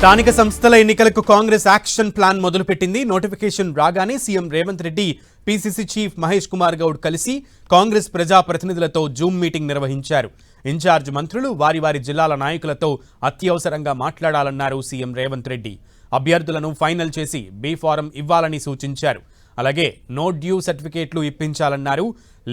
స్థానిక సంస్థల ఎన్నికలకు కాంగ్రెస్ యాక్షన్ ప్లాన్ మొదలుపెట్టింది. నోటిఫికేషన్ రాగానే CM Revanth Reddy PCC chief Mahesh Kumar Goud కలిసి కాంగ్రెస్ ప్రజా ప్రతినిధులతో జూమ్ మీటింగ్ నిర్వహించారు. ఇన్ఛార్జ్ మంత్రులు వారి వారి జిల్లాల నాయకులతో అత్యవసరంగా మాట్లాడాలన్నారు సీఎం రేవంత్ రెడ్డి. అభ్యర్థులను ఫైనల్ చేసి బీ ఫారం ఇవ్వాలని సూచించారు. అలాగే నో డ్యూ సర్టిఫికేట్లు ఇప్పించాలన్నారు.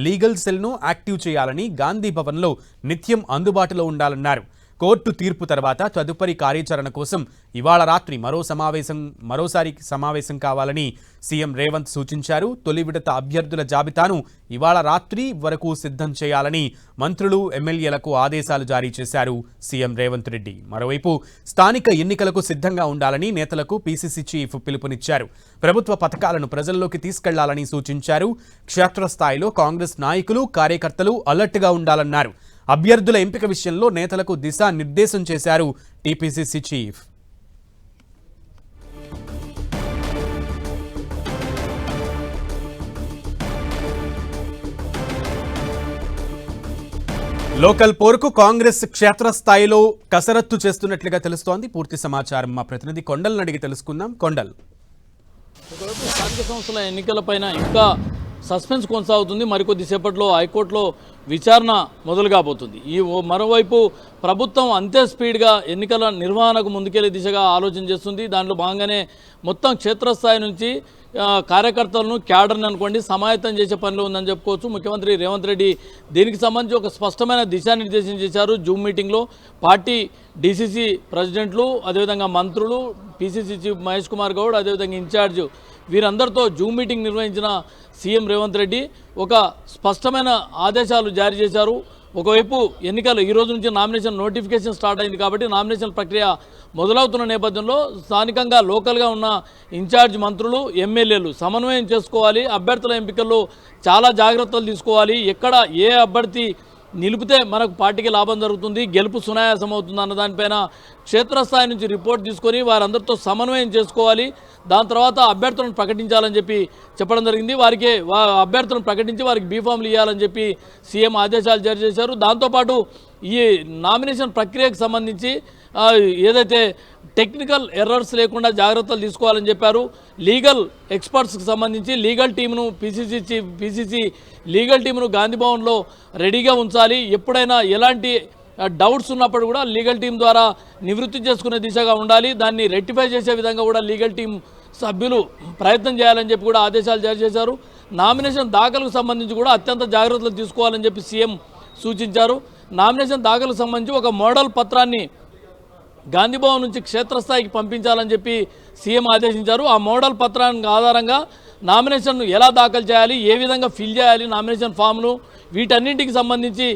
లీగల్ సెల్ను యాక్టివ్ చేయాలని గాంధీ భవన్లో నిత్యం అందుబాటులో ఉండాలన్నారు. కోర్టు తీర్పు తర్వాత తదుపరి కార్యాచరణ కోసం ఇవాళ రాత్రి మరో సమావేశం మరోసారి సమావేశం కావాలని సీఎం రేవంత్ సూచించారు. తొలి విడత అభ్యర్థుల జాబితాను ఇవాళ రాత్రి వరకు సిద్ధం చేయాలని మంత్రులు ఎమ్మెల్యేలకు ఆదేశాలు జారీ చేశారు సీఎం రేవంత్ రెడ్డి. మరోవైపు స్థానిక ఎన్నికలకు సిద్ధంగా ఉండాలని నేతలకు పీసీసీ చీఫ్ పిలుపునిచ్చారు. ప్రభుత్వ పథకాలను ప్రజల్లోకి తీసుకెళ్ళాలని సూచించారు. క్షేత్రస్థాయిలో కాంగ్రెస్ నాయకులు కార్యకర్తలు అలర్ట్గా ఉండాలన్నారు. అభ్యర్థుల ఎంపిక విషయంలో నేతలకు దిశానిర్దేశం చేశారు టీపీసీసీ చీఫ్. లోకల్ పోరుకు కాంగ్రెస్ క్షేత్రస్థాయిలో కసరత్తు చేస్తున్నట్లుగా తెలుస్తోంది. పూర్తి సమాచారం మా ప్రతినిధి కొండల్ని అడిగి తెలుసుకుందాం. కొండల్. ఒకవైపు స్థానిక సంస్థల ఎన్నికలపైన ఇంకా సస్పెన్స్ కొనసాగుతుంది. మరికొద్దిసేపట్లో హైకోర్టులో విచారణ మొదలు కాబోతుంది ఈ ఓ- మరోవైపు ప్రభుత్వం అంతే స్పీడ్గా ఎన్నికల నిర్వహణకు ముందుకెళ్ళే దిశగా ఆలోచన చేస్తుంది. దాంట్లో భాగంగానే మొత్తం క్షేత్రస్థాయి నుంచి కార్యకర్తలను క్యాడర్ని అనుకోండి సమాయత్తం చేసే పనిలో ఉందని చెప్పుకోవచ్చు. ముఖ్యమంత్రి రేవంత్ రెడ్డి దీనికి సంబంధించి ఒక స్పష్టమైన దిశానిర్దేశం చేశారు జూమ్ మీటింగ్లో. పార్టీ డీసీసీ ప్రెసిడెంట్లు అదేవిధంగా మంత్రులు పీసీసీ చీఫ్ మహేష్ కుమార్ గౌడ్ అదేవిధంగా ఇన్ఛార్జ్ వీరందరితో జూమ్ మీటింగ్ నిర్వహించిన సీఎం రేవంత్ రెడ్డి ఒక స్పష్టమైన ఆదేశాలు జారీ చేశారు. ఒకవైపు ఎన్నికలు ఈ రోజు నుంచి నామినేషన్ నోటిఫికేషన్ స్టార్ట్ అయింది కాబట్టి నామినేషన్ ప్రక్రియ మొదలవుతున్న నేపథ్యంలో స్థానికంగా లోకల్గా ఉన్న ఇన్ఛార్జ్ మంత్రులు ఎమ్మెల్యేలు సమన్వయం చేసుకోవాలి. అభ్యర్థుల ఎంపికల్లో చాలా జాగ్రత్తలు తీసుకోవాలి. ఎక్కడ ఏ అభ్యర్థి నిలిపితే మనకు పార్టీకి లాభం జరుగుతుంది గెలుపు సునాయాసం అవుతుంది అన్న దానిపైన క్షేత్రస్థాయి నుంచి రిపోర్ట్ తీసుకొని వారందరితో సమన్వయం చేసుకోవాలి. దాని తర్వాత అభ్యర్థులను ప్రకటించాలని చెప్పి చెప్పడం జరిగింది. వారికి వా అభ్యర్థులను ప్రకటించి వారికి బీఫామ్లు ఇవ్వాలని చెప్పి సీఎం ఆదేశాలు జారీ చేశారు. దాంతోపాటు ఈ నామినేషన్ ప్రక్రియకు సంబంధించి ఏదైతే టెక్నికల్ ఎర్రర్స్ లేకుండా జాగ్రత్తలు తీసుకోవాలని చెప్పారు లీగల్ ఎక్స్పర్ట్స్కి సంబంధించి లీగల్ టీమును పీసీసీ చీఫ్ పీసీసీ లీగల్ టీమును గాంధీభవన్లో రెడీగా ఉంచాలి. ఎప్పుడైనా ఎలాంటి డౌట్స్ ఉన్నప్పుడు కూడా లీగల్ టీం ద్వారా నివృత్తి చేసుకునే దిశగా ఉండాలి. దాన్ని రెక్టిఫై చేసే విధంగా కూడా లీగల్ టీం సభ్యులు ప్రయత్నం చేయాలని చెప్పి కూడా ఆదేశాలు జారీ చేశారు. నామినేషన్ దాఖలకు సంబంధించి కూడా అత్యంత జాగ్రత్తలు తీసుకోవాలని చెప్పి సీఎం సూచించారు. నామినేషన్ దాఖలకు సంబంధించి ఒక మోడల్ పత్రాన్ని గాంధీభవన్ నుంచి క్షేత్రస్థాయికి పంపించాలని చెప్పి సీఎం ఆదేశించారు. ఆ మోడల్ పత్రానికి ఆధారంగా నామినేషన్ను ఎలా దాఖలు చేయాలి ఏ విధంగా ఫిల్ చేయాలి నామినేషన్ ఫామ్ను వీటన్నింటికి సంబంధించి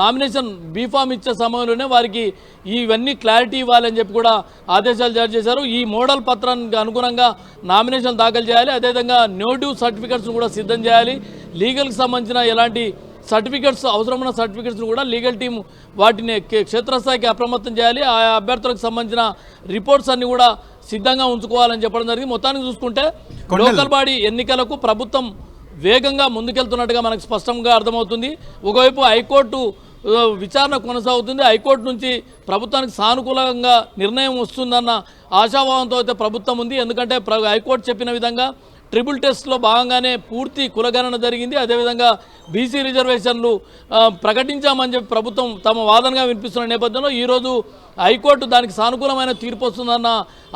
నామినేషన్ బీ ఫామ్ ఇచ్చే సమయంలోనే వారికి ఇవన్నీ క్లారిటీ ఇవ్వాలని చెప్పి కూడా ఆదేశాలు జారీ చేశారు. ఈ మోడల్ పత్రానికి అనుగుణంగా నామినేషన్ దాఖలు చేయాలి అదేవిధంగా నో డ్యూ సర్టిఫికెట్స్ను కూడా సిద్ధం చేయాలి. లీగల్కి సంబంధించిన ఎలాంటి సర్టిఫికెట్స్ అవసరమైన సర్టిఫికెట్స్ కూడా లీగల్ టీం వాటిని క్షేత్రస్థాయికి అప్రమత్తం చేయాలి. ఆ అభ్యర్థులకు సంబంధించిన రిపోర్ట్స్ అన్ని కూడా సిద్ధంగా ఉంచుకోవాలని చెప్పడం జరిగింది. మొత్తానికి చూసుకుంటే లోకల్ బాడీ ఎన్నికలకు ప్రభుత్వం వేగంగా ముందుకెళ్తున్నట్టుగా మనకు స్పష్టంగా అర్థమవుతుంది. ఒకవైపు హైకోర్టు విచారణ కొనసాగుతుంది. హైకోర్టు నుంచి ప్రభుత్వానికి సానుకూలంగా నిర్ణయం వస్తుందన్న ఆశాభావంతో అయితే ప్రభుత్వం ఉంది. ఎందుకంటే ప్ర- హైకోర్టు చెప్పిన విధంగా ట్రిపుల్ టెస్ట్లో భాగంగానే పూర్తి కులగణన జరిగింది. అదేవిధంగా బీసీ రిజర్వేషన్లు ప్రకటించామని చెప్పి ప్రభుత్వం తమ వాదనగా వినిపిస్తున్న నేపథ్యంలో ఈరోజు హైకోర్టు దానికి సానుకూలమైన తీర్పు వస్తుందన్న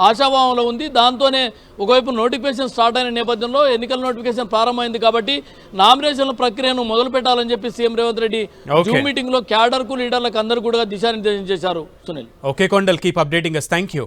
ఆశాభావంలో ఉంది. దాంతోనే ఒకవైపు నోటిఫికేషన్ స్టార్ట్ అయిన నేపథ్యంలో ఎన్నికల నోటిఫికేషన్ ప్రారంభమైంది కాబట్టి నామినేషన్ల ప్రక్రియను మొదలు పెట్టాలని చెప్పి సీఎం రేవంత్ రెడ్డి. జూమ్ మీటింగ్లో క్యాడర్కు లీడర్లకు అందరూ కూడా దిశానిర్దేశం చేశారు. Sunil. Okay Kondal keep updating thank you